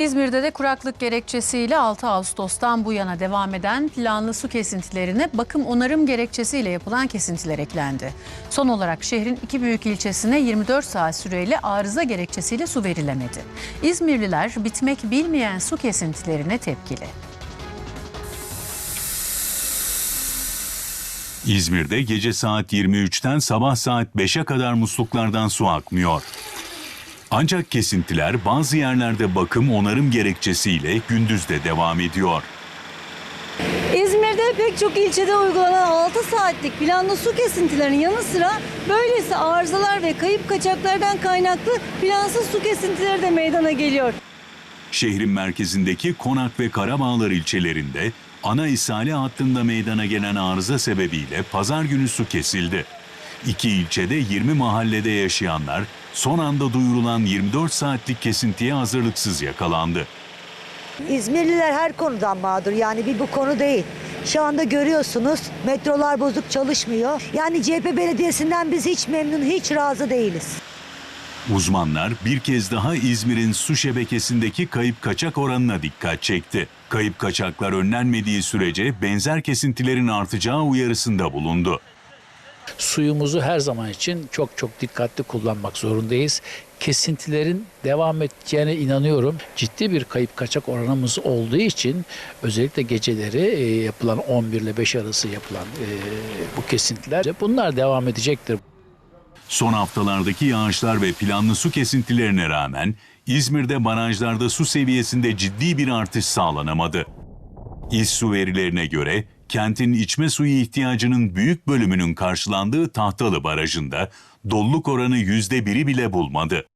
İzmir'de de kuraklık gerekçesiyle 6 Ağustos'tan bu yana devam eden planlı su kesintilerine bakım onarım gerekçesiyle yapılan kesintiler eklendi. Son olarak şehrin iki büyük ilçesine 24 saat süreyle arıza gerekçesiyle su verilemedi. İzmirliler bitmek bilmeyen su kesintilerine tepkili. İzmir'de gece saat 23'ten sabah saat 5'e kadar musluklardan su akmıyor. Ancak kesintiler bazı yerlerde bakım onarım gerekçesiyle gündüz de devam ediyor. İzmir'de pek çok ilçede uygulanan 6 saatlik planlı su kesintilerinin yanı sıra böylesi arızalar ve kayıp kaçaklardan kaynaklı plansız su kesintileri de meydana geliyor. Şehrin merkezindeki Konak ve Karabağlar ilçelerinde ana ishale hattında meydana gelen arıza sebebiyle pazar günü su kesildi. İki ilçede 20 mahallede yaşayanlar son anda duyurulan 24 saatlik kesintiye hazırlıksız yakalandı. İzmirliler her konudan mağdur yani bir bu konu değil. Şu anda görüyorsunuz metrolar bozuk çalışmıyor. Yani CHP belediyesinden biz hiç memnun, hiç razı değiliz. Uzmanlar bir kez daha İzmir'in su şebekesindeki kayıp kaçak oranına dikkat çekti. Kayıp kaçaklar önlenmediği sürece benzer kesintilerin artacağı uyarısında bulundu. Suyumuzu her zaman için çok çok dikkatli kullanmak zorundayız. Kesintilerin devam edeceğine inanıyorum. Ciddi bir kayıp kaçak oranımız olduğu için özellikle geceleri e, yapılan 11 ile 5 arası yapılan e, bu kesintiler bunlar devam edecektir. Son haftalardaki yağışlar ve planlı su kesintilerine rağmen İzmir'de barajlarda su seviyesinde ciddi bir artış sağlanamadı. İSSU verilerine göre kentin içme suyu ihtiyacının büyük bölümünün karşılandığı Tahtalı Barajı'nda doluluk oranı yüzde biri bile bulmadı.